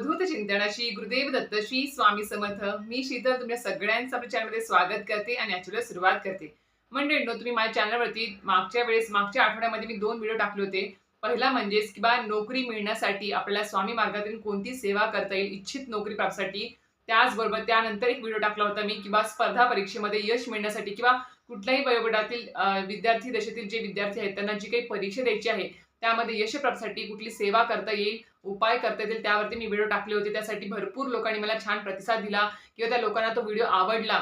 अवधूत चिंतनाशी गुरुदेव दत्त श्री स्वामी समर्थ. मी शीतल तुमच्या सगळ्यांचं आपल्या चॅनलमध्ये स्वागत करते आणि ऍक्च्युअली सुरुवात करते. मंडळींनो तुम्ही माझ्या चॅनलवरती मागच्या वेळेस मागच्या आठवड्यामध्ये मी दोन व्हिडिओ टाकले होते. पहिला म्हणजेच की बा नोकरी मिळण्यासाठी आपल्याला स्वामी मार्गातून कोणती सेवा करता येईल इच्छित नोकरी प्राप्तीसाठी. त्याचबरोबर त्यानंतर एक व्हिडिओ टाकला होता मी किंवा स्पर्धा परीक्षेमध्ये यश मिळण्यासाठी किंवा कुठल्याही वयोगटातील विद्यार्थी दशेतील जे विद्यार्थी आहेत त्यांना जी काही परीक्षा द्यायची आहे त्यामध्ये यश कुठली सेवा करता येईल उपाय करता येतील त्यावरती मी व्हिडिओ टाकले होते. त्यासाठी भरपूर लोकांनी मला छान प्रतिसाद दिला किंवा त्या लोकांना तो व्हिडिओ आवडला.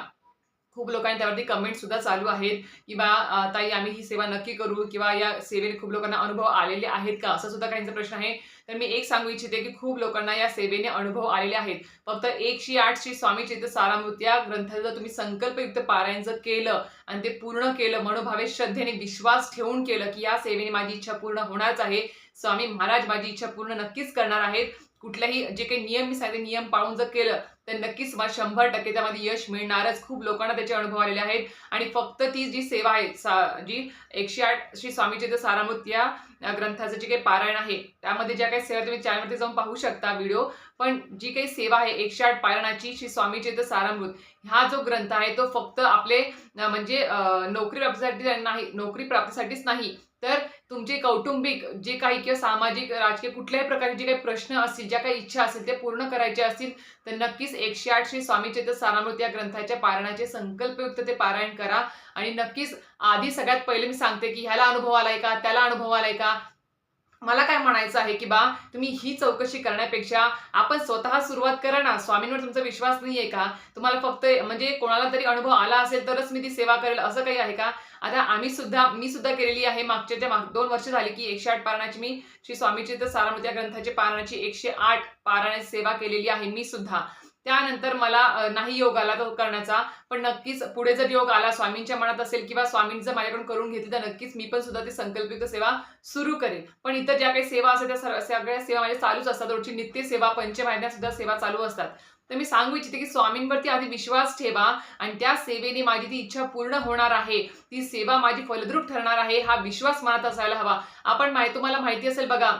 खूप लोकांनी त्यावरती कमेंट सुद्धा चालू आहेत किंवा ताई आम्ही ही सेवा नक्की करू किंवा या सेवेने खूप लोकांना अनुभव आलेले आहेत का? असं सुद्धा काहींचा प्रश्न आहे. तर मी एक सांगू इच्छिते की खूप लोकांना या सेवेने अनुभव आलेले आहेत. फक्त एकशे आठशे स्वामी चित्त सारामृत या ग्रंथाचं जर तुम्ही संकल्पयुक्त पारायण जर केलं आणि ते पूर्ण केलं मनोभावे श्रद्धेने विश्वास ठेवून केलं की या सेवेने माझी इच्छा पूर्ण होणारच आहे. स्वामी महाराज माझी इच्छा पूर्ण नक्कीच करणार आहेत. कुठल्याही जे काही नियम मी सांगते नियम पाळून जर केलं तर नक्कीच तुम्हाला शंभर टक्के त्यामध्ये यश मिळणारच. खूप लोकांना त्याचे अनुभव आलेले आहेत. आणि फक्त ती जी सेवा आहे सा जी एकशे आठ श्री स्वामीचे सारामृत या ग्रंथाचं जे काही पारायण आहे त्यामध्ये ज्या काही सेवा तुम्ही चॅनलमध्ये जाऊन पाहू शकता व्हिडिओ पण जी काही सेवा आहे एकशे आठ पारायणाची श्री स्वामीचे सारामृत हा जो ग्रंथ आहे तो फक्त आपले म्हणजे नोकरी प्राप्तीसाठी नाही नोकरी प्राप्तीसाठीच नाही तर तुमचे कौटुंबिक जे काही किंवा सामाजिक राजकीय कुठल्याही प्रकारचे जे काही प्रश्न असतील ज्या काही इच्छा असतील ते पूर्ण करायचे असतील तर नक्कीच एकशे आठ श्री स्वामी चैत्र सारामृत या ग्रंथाच्या पारायणाचे संकल्पयुक्त ते पारायण करा. आणि नक्कीच आधी सगळ्यात पहिले मी सांगते की ह्याला अनुभव आलाय का? त्याला अनुभव आलाय का? मला काय म्हणायचं आहे की बा तुम्ही ही चौकशी करण्यापेक्षा आपण स्वतः सुरुवात करा ना. स्वामींवर तुमचा विश्वास नाहीये का? तुम्हाला फक्त म्हणजे कोणाला तरी अनुभव आला असेल तरच मी ती सेवा करेल असं काही आहे का? आता आम्ही सुद्धा मी सुद्धा केलेली आहे मागच्या त्या माग दोन वर्ष झाली की एकशे आठ पारणाची मी श्री स्वामीची तर सारामृत्या ग्रंथाची पारणाची एकशे आठ पारायण सेवा केलेली आहे मी सुद्धा. त्यानंतर मला नाही योग आला तो करण्याचा पण नक्कीच पुढे जर योग आला स्वामींच्या मनात असेल किंवा स्वामींनी जर माझ्याकडून करून घेतली तर नक्कीच मी पण सुद्धा ती संकल्पित सेवा सुरू करेन. पण इतर ज्या काही सेवा असतात त्या सगळ्या सेवा माझ्या चालूच असतात. रोजची नित्य सेवा पंचवाहिन्या सुद्धा सेवा चालू असतात. तर मी सांगू इच्छिते की स्वामींवरती आधी विश्वास ठेवा आणि त्या सेवेने माझी ती इच्छा पूर्ण होणार आहे. ती सेवा माझी फलद्रूप ठरणार आहे. हा विश्वास मनात असायला हवा. आपण माहिती तुम्हाला माहिती असेल बघा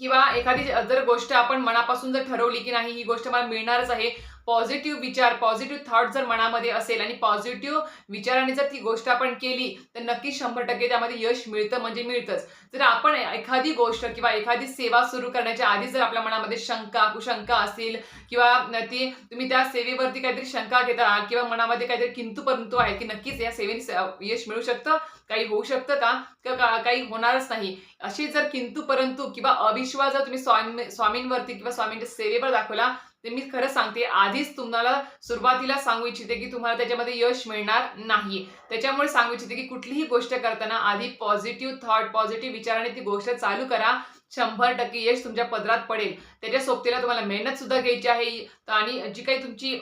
किंवा एखादी जर गोष्ट आपण मनापासून जर ठरवली की नाही ही गोष्ट मला मिळणारच आहे पॉझिटिव्ह विचार पॉझिटिव्ह थॉट जर मनामध्ये असेल आणि पॉझिटिव्ह विचाराने जर ती गोष्ट आपण केली तर नक्की शंभर टक्के त्यामध्ये यश मिळतं म्हणजे मिळतंच. जर आपण एखादी गोष्ट किंवा एखादी सेवा सुरू करण्याच्या आधी जर आपल्या मनामध्ये शंका कुशंका असतील किंवा ती तुम्ही त्या सेवेवरती काहीतरी शंका घेता किंवा मनामध्ये काहीतरी किंतू परंतु आहे की नक्कीच या सेवेने यश मिळू शकतं? काही होऊ शकतं का? काही होणारच नाही. अशी जर किंतू परंतु किंवा अविश्वास जर तुम्ही स्वामी स्वामींवरती किंवा स्वामींच्या सेवेवर दाखवला ते मी खरं सांगते आधीच तुम्हाला सुरुवातीला सांगू इच्छिते की तुम्हाला त्याच्यामध्ये यश मिळणार नाही त्याच्यामुळे सांगू इच्छिते की कुठलीही गोष्ट करताना आधी पॉझिटिव्ह थॉट पॉझिटिव्ह विचाराने ती गोष्ट चालू करा. शंभर टक्के यश तुमच्या पदरात पडेल. त्याच्या सोबतीला तुम्हाला मेहनत सुद्धा घ्यायची आहे. आणि जी काही तुमची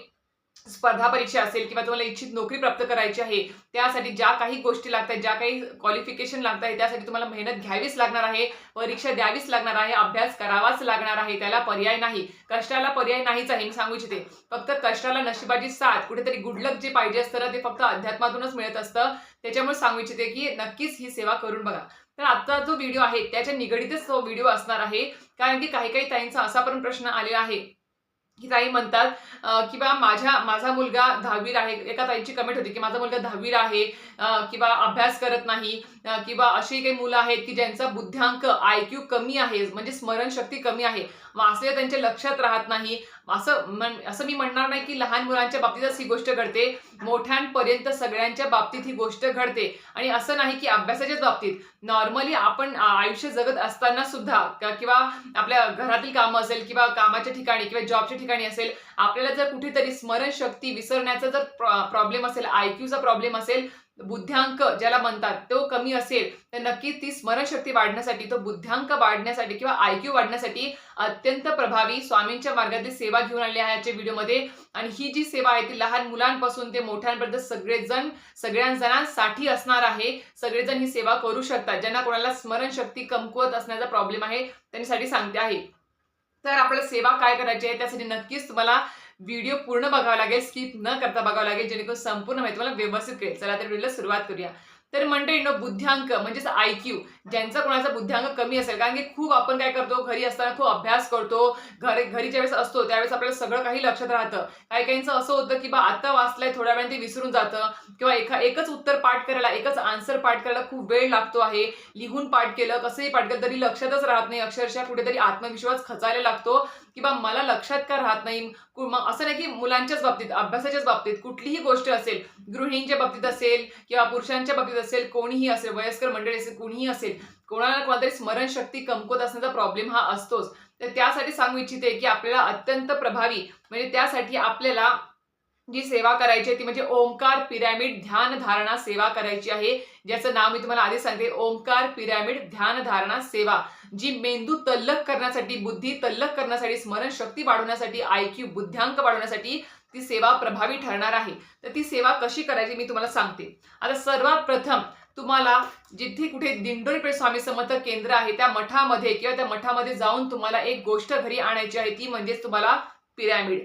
स्पर्धा परीक्षा असेल किंवा तुम्हाला इच्छित नोकरी प्राप्त करायची आहे त्यासाठी ज्या काही गोष्टी लागतात ज्या काही क्वालिफिकेशन लागत आहे त्यासाठी तुम्हाला मेहनत घ्यावीच लागणार आहे परीक्षा द्यावीच लागणार आहे अभ्यास करावाच लागणार आहे त्याला पर्याय नाही. कष्टाला पर्याय नाहीच आहे मी सांगू इच्छिते. फक्त कष्टाला नशिबाची साथ कुठेतरी गुडलक जे पाहिजे असतं ना ते फक्त अध्यात्मातूनच मिळत असतं. त्याच्यामुळे सांगू इच्छिते की नक्कीच ही सेवा करून बघा. तर आता जो व्हिडिओ आहे त्याच्या निगडीतच तो व्हिडिओ असणार आहे. कारण की काही काही ताईंचा असा पण प्रश्न आलेला आहे. की ताई म्हणतात किंवा माझ्या माझा मुलगा दहावीला आहे एका ताईची कमेंट होती की माझा मुलगा दहावीला आहे किंवा अभ्यास करत नाही किंवा अशी काही मुलं आहेत की ज्यांचा बुद्ध्यांक आय क्यू कमी आहे म्हणजे स्मरणशक्ती कमी आहे वाचले त्यांच्या लक्षात राहत नाही. असं म्हण असं मी म्हणणार नाही की लहान मुलांच्या बाबतीतच ही गोष्ट घडते मोठ्यांपर्यंत सगळ्यांच्या बाबतीत ही गोष्ट घडते. आणि असं नाही की अभ्यासाच्याच बाबतीत. नॉर्मली आपण आयुष्य जगत असताना सुद्धा किंवा आपल्या घरातील कामं असेल किंवा कामाच्या ठिकाणी किंवा जॉबच्या ठिकाणी असेल आपल्याला जर कुठेतरी स्मरणशक्ती विसरण्याचा जर प्रॉब्लेम असेल आयक्यूचा प्रॉब्लेम असेल बुद्ध्यांक ज्याला म्हणतात तो कमी असेल तर नक्कीच ती स्मरणशक्ती वाढण्यासाठी तो बुद्ध्यांक वाढण्यासाठी किंवा आयक्यू वाढण्यासाठी अत्यंत प्रभावी स्वामींच्या मार्गातली सेवा घेऊन आली आहे याच्या व्हिडिओमध्ये. आणि ही जी सेवा आहे ती लहान मुलांपासून ते मोठ्यांपर्यंत सगळेजण सगळ्या जणांसाठी असणार आहे. सगळेजण ही सेवा करू शकतात ज्यांना कोणाला स्मरणशक्ती कमकुवत असण्याचा प्रॉब्लेम आहे त्यांच्यासाठी सांगते आहे. तर आपल्याला सेवा काय करायची आहे त्यासाठी नक्कीच तुम्हाला व्हिडिओ पूर्ण बघावा लागेल स्किप न करता बघावं लागेल जेणेकरून संपूर्ण माहिती तुम्हाला व्यवस्थित कळेल. चला तर व्हिडिओला सुरुवात करूया. तर मंडळींनो बुद्ध्यांक. म्हणजेच आय क्यू ज्यांचा कोणाचा बुद्ध्यांक कमी असेल कारण की खूप आपण काय करतो घरी असताना खूप अभ्यास करतो घरी घरी ज्यावेळेस असतो त्यावेळेस आपल्याला सगळं काही लक्षात राहतं. काही काहींचं असं होतं की बा आता वाचलंय थोड्या वेळाने ते विसरून जातं. किंवा एका एकच उत्तर पाठ करायला एकच आन्सर पाठ करायला खूप वेळ लागतो आहे. लिहून पाठ केलं कसंही पाठ केलं तरी लक्षातच राहत नाही. अक्षरशः कुठेतरी आत्मविश्वास खचायला लागतो. की बा मला लक्षात का राहत नाही? कु- मग असं नाही की मुलांच्याच बाबतीत अभ्यासाच्याच बाबतीत कुठलीही गोष्ट असेल गृहिणींच्या बाबतीत असेल किंवा पुरुषांच्या बाबतीत असेल कोणीही असेल वयस्कर मंडळी असेल कोणीही असेल कोणाला कोणातरी स्मरणशक्ती कमकुवत असण्याचा प्रॉब्लेम हा असतोच. तर त्यासाठी सांगू इच्छिते की आपल्याला अत्यंत प्रभावी म्हणजे त्यासाठी आपल्याला जी सेवा करायची आहे ती म्हणजे ओंकार पिरॅमिड ध्यान धारणा सेवा करायची आहे. ज्याचं नाव मी तुम्हाला आधी सांगते ओंकार पिरॅमिड ध्यान धारणा सेवा. जी मेंदू तल्लक करण्यासाठी बुद्धी तल्लक करण्यासाठी स्मरणशक्ती वाढवण्यासाठी आयक्यू बुद्ध्यांक वाढवण्यासाठी ती सेवा प्रभावी ठरणार आहे. तर ती सेवा कशी करायची मी तुम्हाला सांगते. आता सर्वात प्रथम तुम्हाला जिथे कुठे दिंडोरीपेठ स्वामी समर्थ केंद्र आहे त्या मठामध्ये किंवा त्या मठामध्ये जाऊन तुम्हाला एक गोष्ट घरी आणायची आहे ती म्हणजेच तुम्हाला पिरॅमिड.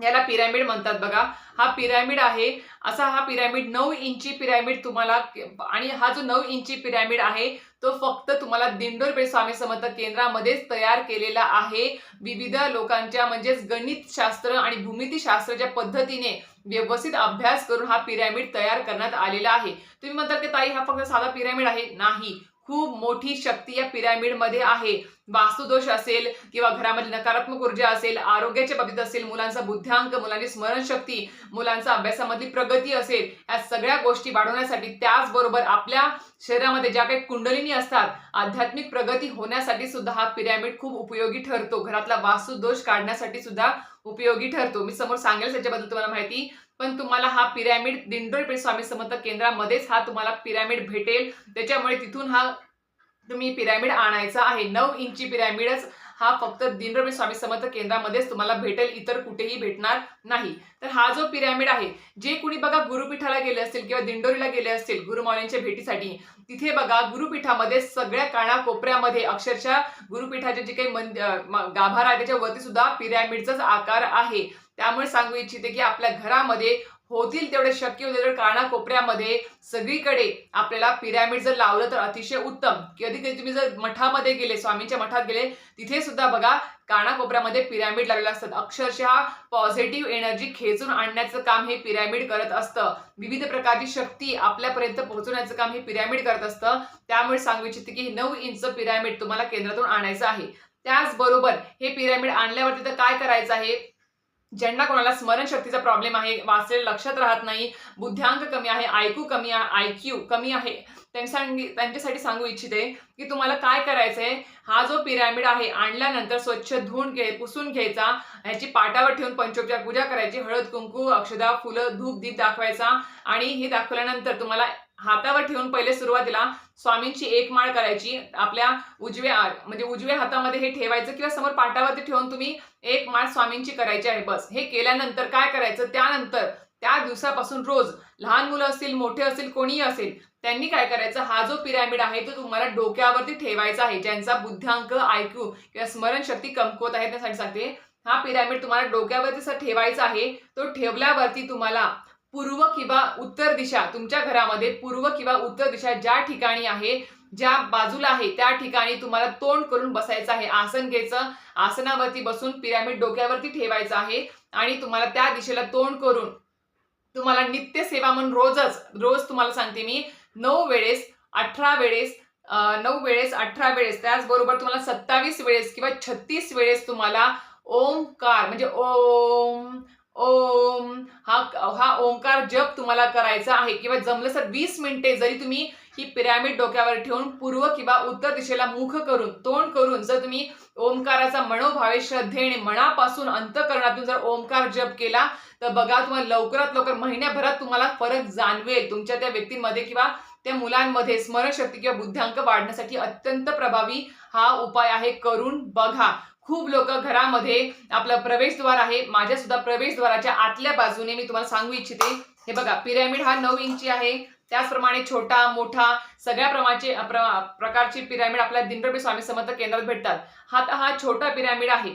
याला पिरॅमिड म्हणतात बघा. हा पिरॅमिड आहे. असा हा पिरॅमिड नऊ इंची पिरॅमिड तुम्हाला आणि हा जो नऊ इंची पिरॅमिड आहे तो फक्त तुम्हाला दिंडोरपेठ स्वामी समर्थ केंद्रामध्येच तयार केलेला आहे. विविध लोकांच्या म्हणजेच गणितशास्त्र आणि भूमितीशास्त्राच्या पद्धतीने व्यवस्थित अभ्यास करून हा पिरॅमिड तयार करण्यात आलेला आहे. तुम्ही म्हणतात की ताई हा फक्त साधा पिरॅमिड आहे? नाही. खूप मोठी शक्ती या पिरॅमिडमध्ये आहे. वास्तुदोष असेल किंवा घरामध्ये नकारात्मक ऊर्जा असेल आरोग्याच्या बाबतीत असेल मुलांचा बुद्ध्यांक मुलांची स्मरणशक्ती मुलांचा अभ्यासामधली प्रगती असेल या सगळ्या गोष्टी वाढवण्यासाठी त्याचबरोबर आपल्या शरीरामध्ये ज्या काही कुंडलिनी असतात आध्यात्मिक प्रगती होण्यासाठी सुद्धा हा पिरॅमिड खूप उपयोगी ठरतो. घरातला वास्तुदोष काढण्यासाठी सुद्धा उपयोगी ठरतो. मी समोर सांगेल त्याच्याबद्दल तुम्हाला माहिती. पण तुम्हाला हा पिरॅमिड दिंडोरपेठ स्वामी समर्थ केंद्रामध्येच हा तुम्हाला पिरॅमिड भेटेल. त्याच्यामुळे तिथून हा तुम्ही पिरॅमिड आणायचा आहे. नऊ इंची पिरॅमिडच हा फक्त दिनरपेठ स्वामी समर्थ केंद्रामध्येच तुम्हाला भेटेल. इतर कुठेही भेटणार नाही. तर हा जो पिरॅमिड आहे जे कुणी बघा गुरुपीठाला गेले असतील किंवा दिंडोरीला गेले असतील गुरुमाऊलींच्या भेटीसाठी तिथे बघा गुरुपीठामध्ये सगळ्या कानाकोपऱ्यामध्ये अक्षरशः गुरुपीठाचे जे काही मंद गाभारा आहे त्याच्यावरती सुद्धा पिरॅमिडचाच आकार आहे. त्यामुळे सांगू इच्छिते की आपल्या घरामध्ये होतील तेवढे शक्य होते तेवढे कानाकोपऱ्यामध्ये सगळीकडे आपल्याला पिरॅमिड जर लावलं तर अतिशय उत्तम. कधी कधी तुम्ही जर मठामध्ये गेले स्वामींच्या मठात गेले तिथे सुद्धा बघा कानाकोपऱ्यामध्ये पिरॅमिड लागलेलं असतात. अक्षरशः पॉझिटिव्ह एनर्जी खेचून आणण्याचं काम हे पिरॅमिड करत असतं. विविध प्रकारची शक्ती आपल्यापर्यंत पोहोचवण्याचं काम हे पिरॅमिड करत असतं. त्यामुळे सांगू इच्छिते की हे नऊ इंच पिरॅमिड तुम्हाला केंद्रातून आणायचं आहे. त्याचबरोबर हे पिरॅमिड आणल्यावरती तर काय करायचं आहे? ज्यांना कोणाला स्मरणशक्तीचा प्रॉब्लेम आहे वाचलेलं लक्षात राहत नाही बुद्ध्यांक कमी आहे ऐकू कमी आहे आयक्यू कमी आहे त्यांच्यासाठी त्यांच्यासाठी सांगू इच्छिते की तुम्हाला काय करायचंय? हा जो पिरॅमिड आहे आणल्यानंतर स्वच्छ धुवून घे पुसून घ्यायचा ह्याची पाटावर ठेवून पंचोपचार पूजा करायची हळद कुंकू अक्षदा फुलं धूप दीप दाखवायचा आणि हे दाखवल्यानंतर तुम्हाला हातावर ठेवून पहिले सुरुवातीला स्वामींची एक माळ करायची. आपल्या उजव्या म्हणजे उजव्या हातामध्ये हे ठेवायचं किंवा समोर पाटावरती ठेवून तुम्ही एक माळ स्वामींची करायची आहे. बस. हे केल्यानंतर काय करायचं? त्यानंतर त्या दिवसापासून रोज लहान मुलं असतील मोठे असतील कोणीही असेल त्यांनी काय करायचं? हा जो पिरॅमिड आहे तो तुम्हाला डोक्यावरती ठेवायचा आहे. ज्यांचा बुद्ध्यांक आयक्यू किंवा स्मरणशक्ती कमकुवत आहे त्यासाठी सांगते. हा पिरॅमिड तुम्हाला डोक्यावरती ठेवायचा आहे तो ठेवल्यावरती तुम्हाला पूर्व किंवा उत्तर दिशा तुमच्या घरामध्ये पूर्व किंवा उत्तर दिशा ज्या ठिकाणी आहे ज्या बाजूला आहे त्या ठिकाणी तुम्हाला तोंड करून बसायचं आहे. आसन घ्यायचं आसनावरती बसून पिरॅमिड डोक्यावरती ठेवायचं आहे आणि तुम्हाला त्या दिशेला तोंड करून तुम्हाला नित्य सेवा म्हणून रोजच रोज तुम्हाला सांगते मी नऊ वेळेस अठरा वेळेस नऊ वेळेस अठरा वेळेस त्याचबरोबर तुम्हाला सत्तावीस वेळेस किंवा छत्तीस वेळेस तुम्हाला ओंकार म्हणजे ओम ओम हा हा ओंकार जप तुम्हाला करायचा आहे. किंवा जमलं तर वीस मिनिटे जरी तुम्ही ही पिरॅमिड डोक्यावर ठेवून पूर्व किंवा उत्तर दिशेला मुख करून तोंड करून जर तुम्ही ओंकाराचा मनोभावे श्रद्धेने मनापासून अंतकरणातून जर ओंकार जप केला तर बघा तुम्हाला लवकरात लवकर महिन्याभरात तुम्हाला फरक जाणवेल. तुमच्या त्या व्यक्तींमध्ये किंवा त्या मुलांमध्ये स्मरणशक्ती किंवा बुद्ध्यांक वाढण्यासाठी अत्यंत प्रभावी हा उपाय आहे करून बघा. खूप लोक घरामध्ये आपलं प्रवेशद्वार आहे. माझ्या सुद्धा प्रवेशद्वाराच्या आतल्या बाजूने मी तुम्हाला सांगू इच्छिते. हे बघा पिरॅमिड हा नऊ इंची आहे. त्याचप्रमाणे छोटा मोठा सगळ्या प्रमाचे प्रकारची पिरॅमिड आपल्या दिंडोबी स्वामी समर्थ केंद्रात भेटतात. हा हा छोटा पिरॅमिड आहे.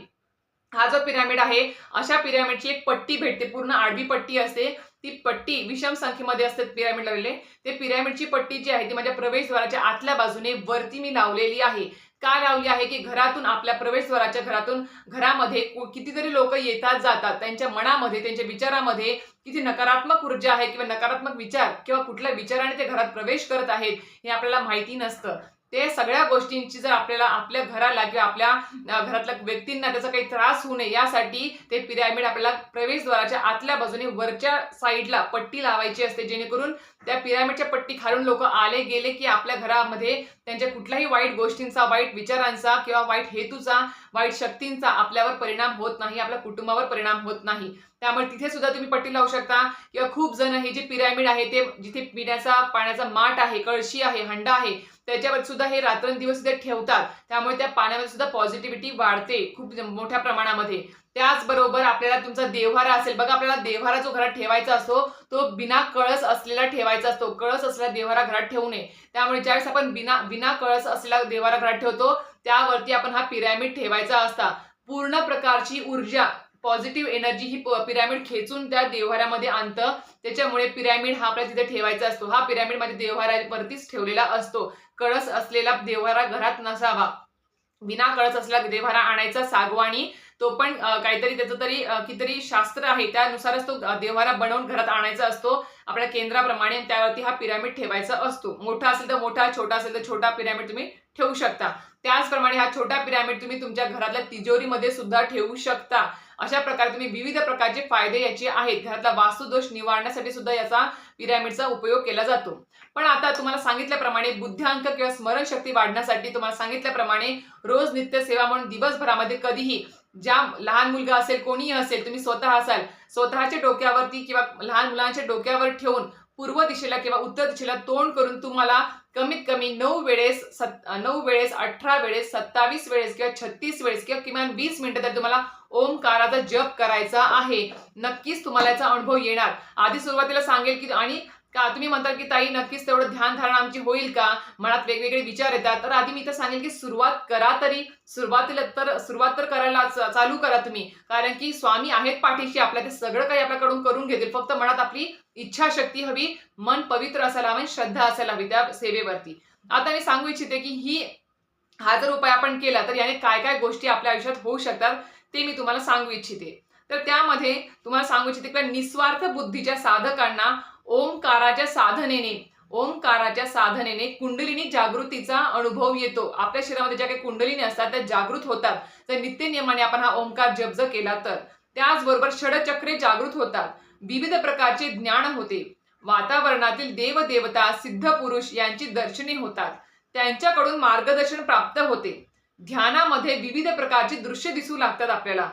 हा जो पिरॅमिड आहे अशा पिरॅमिडची एक पट्टी भेटते. पूर्ण आडवी पट्टी असते. ती पट्टी विषम संख्येमध्ये असते पिरॅमिड लावलेले ते पिरॅमिडची पट्टी जी आहे ती माझ्या प्रवेशद्वाराच्या आतल्या बाजूने वरती मी लावलेली आहे. का लावली आहे की घरातून आपल्या प्रवेशद्वाराच्या घरातून घरामध्ये कितीतरी लोक येतात जातात. त्यांच्या मनामध्ये त्यांच्या विचारामध्ये किती नकारात्मक ऊर्जा आहे किंवा नकारात्मक विचार किंवा कुठल्या विचाराने ते घरात प्रवेश करत आहेत हे आपल्याला माहिती नसतं. ते सगळ्या गोष्टींची जर आपल्याला आपल्या घराला किंवा आपल्या घरातल्या व्यक्तींना त्याचा काही त्रास होऊ नये यासाठी ते पिरॅमिड आपल्याला प्रवेशद्वाराच्या आतल्या बाजूने वरच्या साईडला पट्टी लावायची असते जेणेकरून त्या पिरॅमिडच्या पट्टी खालून लोक आले गेले की आपल्या घरामध्ये त्यांच्या कुठल्याही वाईट गोष्टींचा वाईट विचारांचा किंवा वाईट हेतूचा वाईट शक्तींचा आपल्यावर परिणाम होत नाही आपल्या कुटुंबावर परिणाम होत नाही. त्यामुळे तिथे सुद्धा तुम्ही पट्टी लावू शकता. किंवा खूप जण हे जे पिरॅमिड आहे ते जिथे पिण्याचा पाण्याचा माठ आहे कळशी आहे हंडा आहे त्याच्यावर सुद्धा हे रात्रंदिवस ते ठेवतात. त्यामुळे त्या पाण्यामध्ये सुद्धा पॉझिटिव्हिटी वाढते खूप मोठ्या प्रमाणामध्ये. त्याचबरोबर आपल्याला तुमचा देव्हारा असेल बघा आपल्याला देव्हारा जो घरात ठेवायचा असतो तो बिना कळस असलेला ठेवायचा असतो. कळस असलेला देव्हारा घरात ठेवू नये. त्यामुळे ज्यावेळेस आपण बिना बिना कळस असलेला देव्हारा घरात ठेवतो त्यावरती आपण हा पिरॅमिड ठेवायचा असता. पूर्ण प्रकारची ऊर्जा पॉझिटिव्ह एनर्जी ही पिरॅमिड खेचून त्या देव्हाऱ्यामध्ये आणतं. त्याच्यामुळे पिरॅमिड हा आपल्याला तिथे ठेवायचा असतो. हा पिरॅमिड माझ्या देव्हाऱ्यावरतीच ठेवलेला असतो. कळस असलेला देव्हारा घरात नसावा. बिना कळस असलेला देव्हारा आणायचा सागवाणी तो पण काहीतरी त्याचं तरी कितीतरी शास्त्र आहे. त्यानुसारच तो देवहारा देव्हारा बनवून घरात आणायचा असतो. आपल्या केंद्राप्रमाणे त्यावरती हा पिरॅमिड ठेवायचा असतो. मोठा असेल तर मोठा छोटा असेल तर छोटा पिरॅमिड तुम्ही ठेवू शकता. त्याचप्रमाणे हा छोटा पिरामिड तुम्ही तुमच्या घरातल्या तिजोरीमध्ये सुद्धा ठेवू शकता. अशा प्रकारे तुम्ही विविध प्रकारचे फायदे याचे आहेत. घरातला वास्तुदोष निवारण्यासाठी सुद्धा याचा पिरॅमिडचा उपयोग केला जातो. पण आता तुम्हाला सांगितल्याप्रमाणे बुद्ध्यांक किंवा स्मरणशक्ती वाढण्यासाठी तुम्हाला सांगितल्याप्रमाणे रोज नित्य सेवा म्हणून दिवसभरामध्ये कधीही ज्या लहान मुलगा असेल कोणीही असेल तुम्ही स्वतः असाल स्वतःच्या डोक्यावरती किंवा लहान मुलांच्या डोक्यावर ठेवून पूर्व दिशेला किंवा उत्तर दिशेला तोंड करून तुम्हाला कमीत कमी नऊ वेळेस सत् नऊ वेळेस अठरा वेळेस सत्तावीस वेळेस किंवा छत्तीस वेळेस किंवा किमान वीस मिनिटं तरी तुम्हाला ओमकाराचा जप करायचा आहे. नक्कीच तुम्हाला याचा अनुभव येणार. आधी सुरुवातीला सांगेल की आणि का? तुम्ही म्हणता की ताई नक्कीच तेवढं ध्यान धारणा आमची होईल का? मनात वेगवेगळे विचार येतात. तर आधी मी तर सांगेन की सुरुवात करा तरी. सुरुवातीला तर सुरुवात तर करायला चालू करा तुम्ही. कारण की स्वामी आहेत पाठीशी आपल्या ते सगळं काही आपल्याकडून करून घेतील. फक्त मनात आपली इच्छाशक्ती हवी मन पवित्र असायला हवी श्रद्धा असायला हवी त्या सेवेवरती. आता मी सांगू इच्छिते की ही हा जर उपाय आपण केला तर याने काय काय गोष्टी आपल्या आयुष्यात होऊ शकतात ते मी तुम्हाला सांगू इच्छिते. तर त्यामध्ये तुम्हाला सांगू इच्छिते की निस्वार्थ बुद्धीच्या साधकांना ओंकाराच्या साधनेने ओंकाराच्या साधनेने कुंडलिनी जागृतीचा अनुभव येतो. आपल्या शरीरामध्ये ज्या काही कुंडलिनी असतात त्या जागृत होतात. तर नित्य नियमाने आपण हा ओंकार जप जर केला तर. त्याचबरोबर षडचक्रे जागृत होतात. विविध प्रकारचे ज्ञान होते. वातावरणातील देवदेवता सिद्ध पुरुष यांची दर्शने होतात. त्यांच्याकडून मार्गदर्शन प्राप्त होते. ध्यानामध्ये विविध प्रकारची दृश्य दिसू लागतात आपल्याला.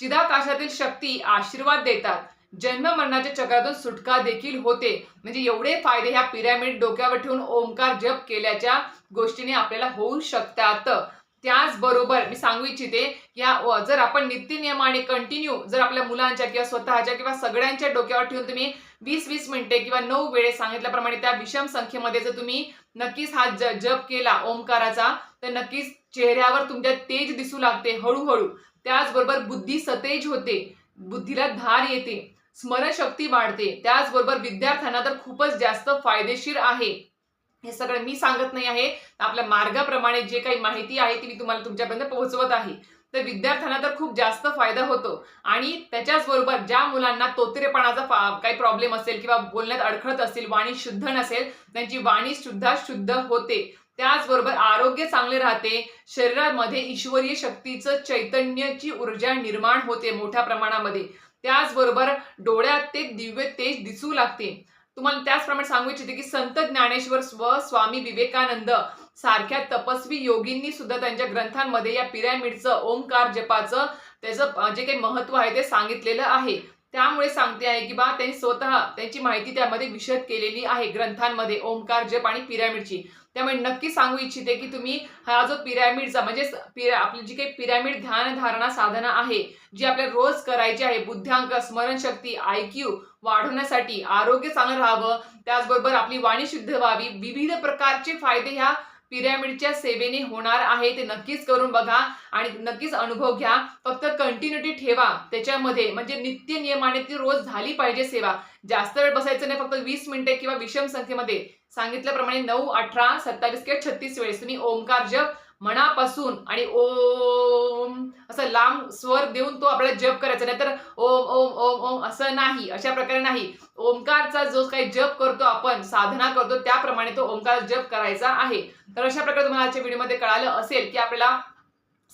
चिदाकाशातील शक्ती आशीर्वाद देतात. जन्म मरणाच्या चक्रातून सुटका देखील होते. म्हणजे एवढे फायदे ह्या पिरॅमिड डोक्यावर ठेवून ओंकार जप केल्याच्या गोष्टीने आपल्याला होऊ शकतात. त्याचबरोबर मी सांगू इच्छिते की जर आपण नित्यनियमाने कंटिन्यू जर आपल्या मुलांच्या किंवा स्वतःच्या किंवा सगळ्यांच्या डोक्यावर ठेवून तुम्ही वीस वीस मिनिटे किंवा नऊ वेळेस सांगितल्याप्रमाणे त्या विषम संख्येमध्ये जर तुम्ही नक्कीच हा ज- जप केला ओंकाराचा तर नक्कीच चेहऱ्यावर तुमच्या तेज दिसू लागते हळूहळू. त्याचबरोबर बुद्धी सतेज होते. बुद्धीला धार येते. स्मरणशक्ती वाढते. त्याचबरोबर विद्यार्थ्यांना तर खूपच जास्त फायदेशीर आहे. हे सगळं मी सांगत नाही आहे. आपल्या मार्गाप्रमाणे जे काही माहिती आहे ती मी तुम्हाला तुमच्यापर्यंत पोहोचवत आहे. तर विद्यार्थ्यांना तर खूप जास्त फायदा होतो. आणि त्याच्याच बरोबर ज्या मुलांना तोतरेपणाचा काही प्रॉब्लेम असेल किंवा बोलण्यात अडखळत असेल वाणी शुद्ध नसेल त्यांची वाणी सुद्धा शुद्ध होते. त्याचबरोबर आरोग्य चांगले राहते. शरीरामध्ये ईश्वरीय शक्तीचं चैतन्याची ऊर्जा निर्माण होते मोठ्या प्रमाणामध्ये. त्याचबरोबर डोळ्यात ते दिव्य तेज दिसू लागते. तुम्हाला त्याचप्रमाणे सांगू इच्छिते की संत ज्ञानेश्वर स्व स्वामी विवेकानंद सारख्या तपस्वी योगींनी सुद्धा त्यांच्या ग्रंथांमध्ये या पिरॅमिडचं ओंकार जपाचं त्याचं जे काही महत्त्व आहे ते सांगितलेलं आहे. त्यामुळे सांगते आहे की बा त्यांनी स्वतः त्यांची माहिती त्यामध्ये विशद केलेली आहे ग्रंथांमध्ये ओंकार जप आणि पिरॅमिडची. त्यामुळे नक्की सांगू इच्छिते की तुम्ही हा जो पिरॅमिडचा म्हणजे पिरा आपली जी काही पिरॅमिड ध्यानधारणा साधना आहे जी आपल्याला रोज करायची आहे बुद्ध्यांक स्मरणशक्ती आय क्यू वाढवण्यासाठी आरोग्य चांगलं राहावं त्याचबरोबर आपली वाणी शुद्ध व्हावी विविध प्रकारचे फायदे ह्या पिरॅमिडच्या सेवेने होणार आहे ते नक्कीच करून बघा आणि नक्कीच अनुभव घ्या. फक्त कंटिन्युटी ठेवा. त्याच्यामध्ये म्हणजे नित्य नियमाने ती रोज झाली पाहिजे सेवा. जास्त वेळ बसायचं नाही फक्त वीस मिनिटे किंवा विषम संख्येमध्ये. सांगितल्याप्रमाणे नऊ अठरा सत्तावीस किंवा छत्तीस वेळेस. तुम्ही ओंकार जप मनापासून आणि ओम असं लांब स्वर देऊन तो आपल्याला जप करायचा. नाहीतर ओम ओम ओम ओम असं नाही अशा प्रकारे नाही. ओंकारचा जो काही जप करतो आपण साधना करतो त्याप्रमाणे तो ओंकार जप करायचा आहे. तर अशा प्रकारे तुम्हाला आजच्या व्हिडिओमध्ये कळालं असेल की आपल्याला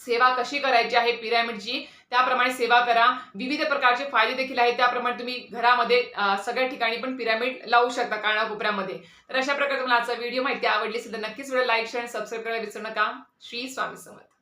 सेवा कशी करायची आहे पिरॅमिडची त्याप्रमाणे सेवा करा. विविध प्रकारचे फायदे देखील आहेत. त्याप्रमाणे तुम्ही घरामध्ये सगळ्या ठिकाणी पण पिरॅमिड लावू शकता कानाकोपऱ्यामध्ये तर अशा प्रकारे तुम्हाला आजचा व्हिडिओ माहिती आवडली असेल तर नक्कीच व्हिडिओ लाईक शेअर सबस्क्राईब करायला विसरू नका. श्री स्वामी समर्थ.